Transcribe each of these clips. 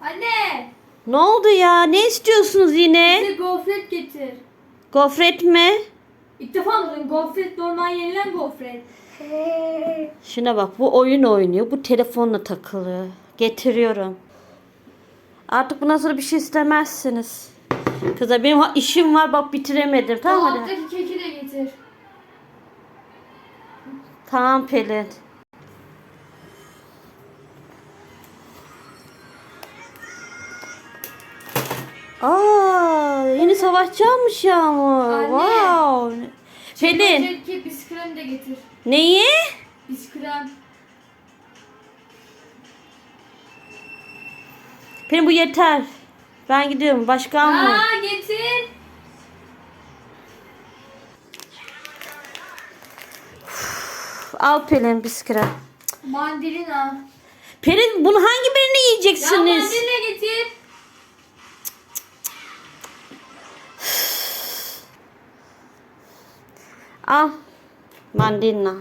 Anne. Ne oldu ya? Ne istiyorsunuz yine? Bize gofret getir. Gofret mi? İlk defa anladım. Gofret normal yenilen gofret. Şuna bak bu oyun oynuyor. Bu telefonla takılıyor. Getiriyorum. Artık bundan sonra bir şey istemezsiniz. Kızlar benim işim var bak bitiremedim. Tamam hadi. Dolaptaki keki de getir. Tamam Pelin. Aa, yeni savaşçı almış Yağmur. Anne. Wow. Pelin, Çikolatalı biskrem de getir. neyi? Biskrem. Pelin bu yeter. Ben gidiyorum. Başka alma. Aa getir. Al Pelin bisküvi. Mandalina. Pelin bunu hangi birini Ya yiyeceksiniz? mandalina getir. Al. Mandalina.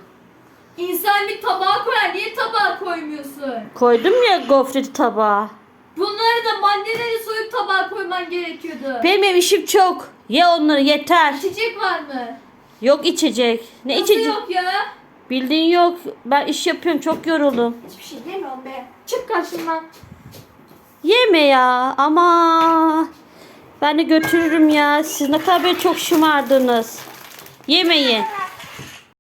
İnsan bir tabağa koyar. Niye tabağa koymuyorsun? Koydum ya gofreti tabağa. Bunları da mandalinayı soyup tabağa koyman gerekiyordu. Benim işim çok. Ye onları yeter. İçecek var mı? Yok içecek. Ne Nasıl içecek? yok ya? Bildiğin yok. Ben iş yapıyorum. Çok yoruldum. Hiçbir şey demiyorum be. Çık karşımdan. Yeme ya. Ama ben de götürürüm ya. Siz ne kadar böyle çok şımardınız. 也没演。